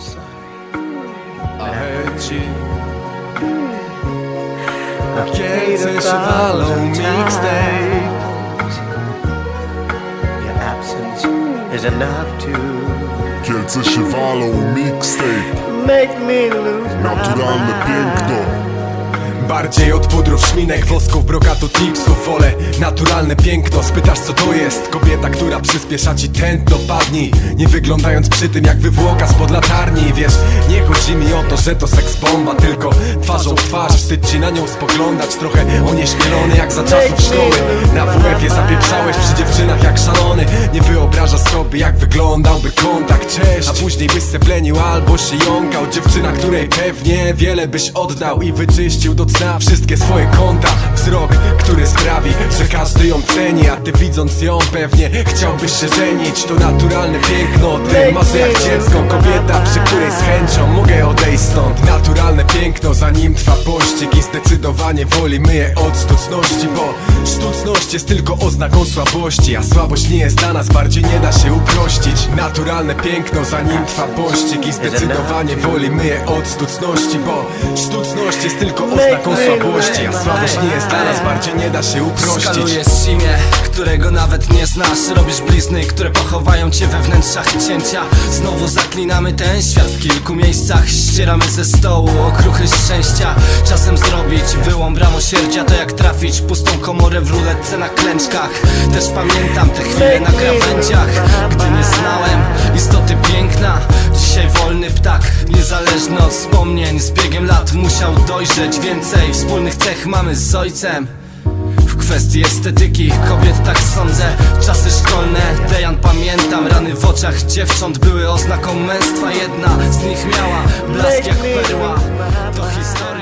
I hurt you. I can't touch a follow mixtape. Your absence is enough to mixtape. Make me lose. Now to on the pink door. Bardziej od pudrów, szminek, wosków, brokatu, tipsów. Wolę naturalne piękno. Spytasz co to jest? Kobieta, która przyspiesza ci tętno Padnij, nie wyglądając przy tym jak wywłoka spod latarni. Wiesz, nie chodzi mi o to, że to seks bomba Tylko twarzą w twarz, wstyd ci na nią spoglądać. Trochę onieśmielony jak za czasów szkoły. Na sobie jak wyglądałby kontakt Cześć, a później byś se plenił albo się jąkał. Dziewczyna, której pewnie wiele byś oddał I wyczyścił do cna wszystkie swoje konta. Wzrok, który sprawi, że każdy ją ceni A ty widząc ją pewnie chciałbyś się żenić. To naturalne piękno, ty masz jak dziecko. Kobieta, przy której z chęcią mogę odejść stąd. Naturalne piękno, zanim trwa pościg I zdecydowanie woli myję od sztuczności Bo sztuczność jest tylko oznaką słabości A słabość nie jest dla nas, bardziej nie da się uprościć. Naturalne piękno, zanim trwa pościg I zdecydowanie woli myję od sztuczności Bo sztuczność jest tylko oznaką słabości A słabość nie jest dla nas, bardziej nie da się uprościć. Skalujesz imię, którego nawet nie znasz. Robisz blizny, które pochowają cię we wnętrzach cięcia. Znowu zaklinamy ten świat w kilku miejscach. Ścieramy ze stołu okruchy szczęścia. Czasem zrobić wyłom bramosierdzia To jak trafić pustą komorę w ruletce na klęczkach. Też pamiętam te chwile na krawędziach Gdy nie Zależny od wspomnień, z biegiem lat musiał dojrzeć. Więcej wspólnych cech mamy z ojcem. W kwestii estetyki kobiet tak sądzę. Czasy szkolne, Dejan pamiętam. Rany w oczach dziewcząt były oznaką męstwa. Jedna z nich miała blask jak perła. To historia.